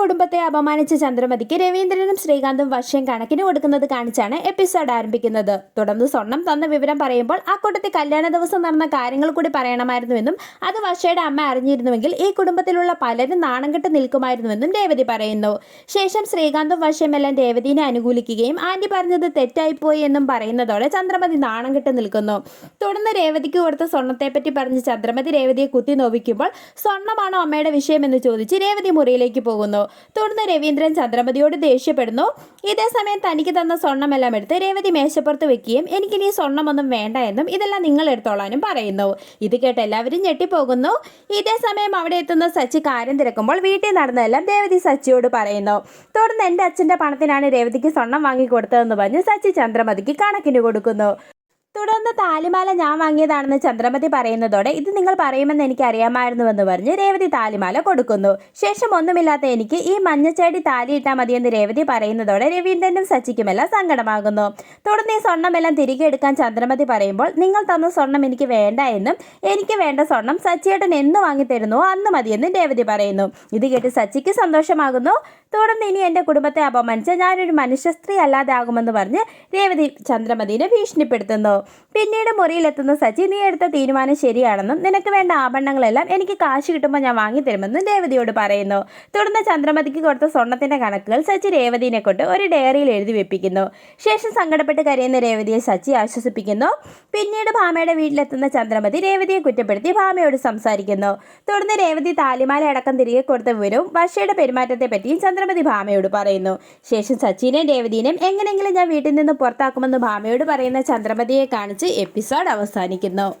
കുടുംബത്തെ അപമാനിച്ച ചന്ദ്രമതിക്ക് രവീന്ദ്രനും ശ്രീകാന്തും വശ്യം കണക്കിന് കൊടുക്കുന്നത് കാണിച്ചാണ് എപ്പിസോഡ് ആരംഭിക്കുന്നത്. തുടർന്ന് സ്വർണം തന്ന വിവരം പറയുമ്പോൾ ആ കൂട്ടത്തിൽ കല്യാണ ദിവസം നടന്ന കാര്യങ്ങൾ കൂടി പറയണമായിരുന്നുവെന്നും അത് വശയുടെ അമ്മ അറിഞ്ഞിരുന്നുവെങ്കിൽ ഈ കുടുംബത്തിലുള്ള പലരും നാണം കെട്ട് നിൽക്കുമായിരുന്നുവെന്നും രേവതി പറയുന്നു. ശേഷം ശ്രീകാന്തും വശ്യമെല്ലാം രേവതിനെ അനുകൂലിക്കുകയും ആന്റി പറഞ്ഞത് തെറ്റായിപ്പോയി എന്നും പറയുന്നതോടെ ചന്ദ്രമതി നാണം കെട്ട് നിൽക്കുന്നു. തുടർന്ന് രേവതിക്ക് കൊടുത്ത സ്വർണത്തെപ്പറ്റി പറഞ്ഞ് ചന്ദ്രമതി രേവതിയെ കുത്തി നോവിക്കുമ്പോൾ സ്വർണമാണോ അമ്മയുടെ വിഷയമെന്ന് ചോദിച്ച് രേവതി മുറിയിലേക്ക് പോകുന്നു. തുടർന്ന് രവീന്ദ്രൻ ചന്ദ്രമതിയോട് ദേഷ്യപ്പെടുന്നു. ഇതേ സമയം തനിക്ക് തന്ന സ്വർണമെല്ലാം എടുത്ത് രേവതി മേശപ്പുറത്ത് വെക്കുകയും എനിക്കിനി സ്വർണമൊന്നും വേണ്ട എന്നും ഇതെല്ലാം നിങ്ങൾ എടുത്തോളാനും പറയുന്നു. ഇത് കേട്ട് എല്ലാവരും ഞെട്ടിപ്പോകുന്നു. ഇതേ സമയം അവിടെ എത്തുന്ന സച്ചി കാര്യം തിരക്കുമ്പോൾ വീട്ടിൽ നടന്നതെല്ലാം രേവതി സച്ചിയോട് പറയുന്നു. തുടർന്ന് എന്റെ അച്ഛന്റെ പണത്തിനാണ് രേവതിക്ക് സ്വർണം വാങ്ങിക്കൊടുത്തതെന്ന് പറഞ്ഞ് സച്ചി ചന്ദ്രമതിക്ക് കണക്കിന് കൊടുക്കുന്നു. തുടർന്ന് താലിമാല ഞാൻ വാങ്ങിയതാണെന്ന് ചന്ദ്രമതി പറയുന്നതോടെ ഇത് നിങ്ങൾ പറയുമെന്ന് എനിക്ക് അറിയാമായിരുന്നുവെന്ന് പറഞ്ഞ് രേവതി താലിമാല കൊടുക്കുന്നു. ശേഷം ഒന്നുമില്ലാത്ത എനിക്ക് ഈ മഞ്ഞച്ചേടി താലി ഇട്ടാൽ മതിയെന്ന് രേവതി പറയുന്നതോടെ രവീന്ദ്രനും സച്ചിക്കുമെല്ലാം സങ്കടമാകുന്നു. തുടർന്ന് ഈ സ്വർണമെല്ലാം തിരികെ എടുക്കാൻ ചന്ദ്രമതി പറയുമ്പോൾ നിങ്ങൾ തന്ന സ്വർണം എനിക്ക് വേണ്ട എന്നും എനിക്ക് വേണ്ട സ്വർണം സച്ചിയേട്ടൻ എന്ന് വാങ്ങിത്തരുന്നുവോ അന്ന് മതിയെന്നും രേവതി പറയുന്നു. ഇത് കേട്ട് സച്ചിക്ക് സന്തോഷമാകുന്നു. തുടർന്ന് ഇനി എന്റെ കുടുംബത്തെ അപമാനിച്ച ഞാനൊരു മനുഷ്യ സ്ത്രീ അല്ലാതെ ആകുമെന്ന് പറഞ്ഞ് രേവതി ചന്ദ്രമതിനെ ഭീഷണിപ്പെടുത്തുന്നു. പിന്നീട് മുറിയിലെത്തുന്ന സച്ചി നീ എടുത്ത തീരുമാനം ശരിയാണെന്നും നിനക്ക് വേണ്ട ആഭരണങ്ങളെല്ലാം എനിക്ക് കാശ് കിട്ടുമ്പോൾ ഞാൻ വാങ്ങി തരുമെന്നും രേവതിയോട് പറയുന്നു. തുടർന്ന് ചന്ദ്രമതിക്ക് കൊടുത്ത സ്വർണത്തിന്റെ കണക്കുകൾ സച്ചി രേവതിനെ കൊണ്ട് ഒരു ഡയറിയിൽ എഴുതി വെപ്പിക്കുന്നു. ശേഷം സങ്കടപ്പെട്ട് കരയുന്ന രേവതിയെ സച്ചി ആശ്വസിപ്പിക്കുന്നു. പിന്നീട് ഭാമയുടെ വീട്ടിലെത്തുന്ന ചന്ദ്രമതി രേവതിയെ കുറ്റപ്പെടുത്തി ഭാമയോട് സംസാരിക്കുന്നു. തുടർന്ന് രേവതി താലിമാല അടക്കം തിരികെ കൊടുത്ത വിവരവും വർഷയുടെ പെരുമാറ്റത്തെ പറ്റിയും ചന്ദ്രമതി ഭാമയോട് പറയുന്നു. ശേഷം സച്ചിനെയും രേവതിനെയും എങ്ങനെയെങ്കിലും ഞാൻ വീട്ടിൽ നിന്ന് പുറത്താക്കുമെന്ന് ഭാമയോട് പറയുന്ന ചന്ദ്രമതിയെ കാണിച്ച് എപ്പിസോഡ് അവസാനിക്കുന്നു.